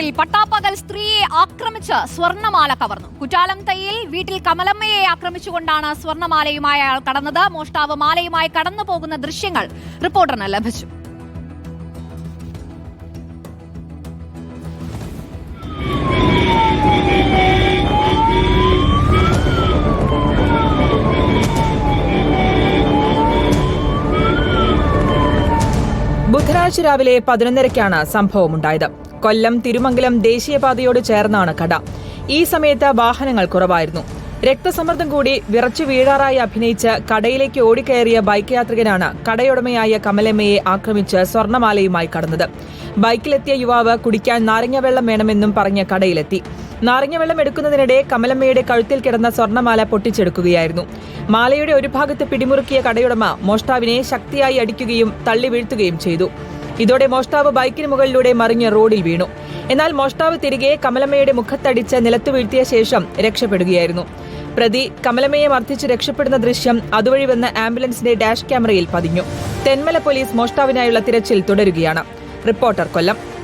പേരിൽ പട്ടാപ്പകൽ സ്ത്രീയെ ആക്രമിച്ച് സ്വർണമാല കവർന്നു. കുറ്റാലം തയ്യിൽ വീട്ടിൽ കമലമ്മയെ ആക്രമിച്ചുകൊണ്ടാണ് സ്വർണമാലയുമായി അയാൾ കടന്നത്. മോഷ്ടാവ് മാലയുമായി കടന്നു പോകുന്ന ദൃശ്യങ്ങൾ റിപ്പോർട്ടറിന് ലഭിച്ചു. ബുധനാഴ്ച രാവിലെ പതിനൊന്നരയ്ക്കാണ് സംഭവമുണ്ടായത്. കൊല്ലം തിരുമംഗലം ദേശീയപാതയോട് ചേർന്നാണ് കട. ഈ സമയത്ത് വാഹനങ്ങൾ കുറവായിരുന്നു. രക്തസമ്മർദ്ദം കൂടി വിറച്ചു വീഴാറായി അഭിനയിച്ച് കടയിലേക്ക് ഓടിക്കയറിയ ബൈക്ക് യാത്രികനാണ് കടയുടമയായ കമലമ്മയെ ആക്രമിച്ച് സ്വർണമാലയുമായി കടന്നത്. ബൈക്കിലെത്തിയ യുവാവ് കുടിക്കാൻ നാരങ്ങ വേണമെന്നും പറഞ്ഞ് കടയിലെത്തി. നാരങ്ങ വെള്ളം എടുക്കുന്നതിനിടെ കമലമ്മയുടെ കഴുത്തിൽ കിടന്ന സ്വർണമാല പൊട്ടിച്ചെടുക്കുകയായിരുന്നു. മാലയുടെ ഒരു ഭാഗത്ത് പിടിമുറുക്കിയ കടയുടമ മോഷ്ടാവിനെ ശക്തിയായി അടിക്കുകയും തള്ളി വീഴ്ത്തുകയും ചെയ്തു. ഇതോടെ മോഷ്ടാവ് ബൈക്കിന് മുകളിലൂടെ മറിഞ്ഞ് റോഡിൽ വീണു. എന്നാൽ മോഷ്ടാവ് തിരികെ കമലമ്മയുടെ മുഖത്തടിച്ച് നിലത്തു വീഴ്ത്തിയ ശേഷം രക്ഷപ്പെടുകയായിരുന്നു. പ്രതി കമലമ്മയെ മർദ്ദിച്ച് രക്ഷപ്പെടുന്ന ദൃശ്യം അതുവഴി വന്ന ആംബുലൻസിന്റെ ഡാഷ് ക്യാമറയിൽ പതിഞ്ഞു. തെന്മല പോലീസ് മോഷ്ടാവിനായുള്ള തിരച്ചിൽ തുടരുകയാണ്. റിപ്പോർട്ടർ കൊല്ലം.